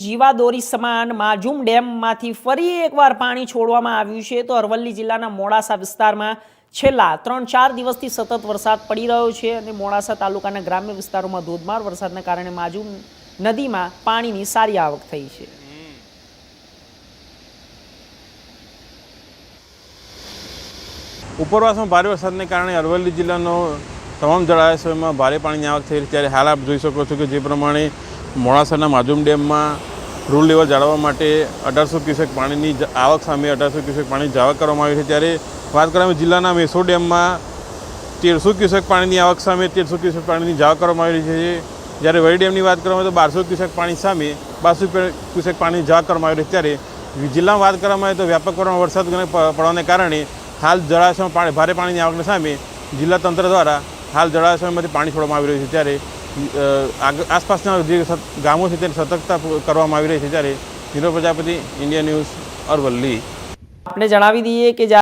જીવાદોરી સમાન માજુમ ડેમમાંથી ફરી એકવાર પાણી છોડવામાં આવ્યું છે. તો અરવલ્લી જિલ્લાના મોડાસા વિસ્તારમાં છેલ્લા ત્રણ ચાર દિવસથી સતત વરસાદ પડી રહ્યો છે અને મોડાસા તાલુકાના ગ્રામ્ય વિસ્તારોમાં ધોધમાર વરસાદના કારણે માજુમ નદીમાં પાણીની સારી આવક થઈ છે. ઉપરવાસમાં ભારે વરસાદને કારણે અરવલ્લી જિલ્લાનો તમામ જળાશયોમાં ભારે પાણીની આવક થઈ ત્યારે હાલ આપ જોઈ શકો છો કે જે પ્રમાણે મોડાસાના માજુમ ડેમમાં રૂલ લેવલ જાળવવા માટે અઢારસો ક્યુસેક પાણીની આવક સામે અઢારસો ક્યુસેક પાણી જાવક કરવામાં આવી છે. ત્યારે વાત કરવામાં જિલ્લાના મેસો ડેમમાં તેરસો ક્યુસેક પાણીની આવક સામે તેરસો ક્યુસેક પાણીની જાવક કરવામાં આવી રહી છે. જ્યારે વડી ડેમની વાત કરવામાં તો બારસો ક્યુસેક પાણી સામે બારસો ક્યુસેક પાણીની જાવક કરવામાં આવી રહી. છે ત્યારે જિલ્લામાં વાત કરવામાં આવે તો વ્યાપક પ્રમાણમાં વરસાદ પડવાને કારણે હાલ જળાશયમાં પાણી ભારે પાણીની આવકને સામે જિલ્લા તંત્ર દ્વારા હાલ જળાશયમાંથી પાણી છોડવામાં આવી રહ્યું છે ત્યારે આસપાસના જે ગામો છે તેની સતર્કતા કરવામાં આવી રહી છે ત્યારે નીરવ પ્રજાપતિ, ઇન્ડિયા ન્યૂઝ, અરવલ્લી. આપણે જણાવી દઈએ કે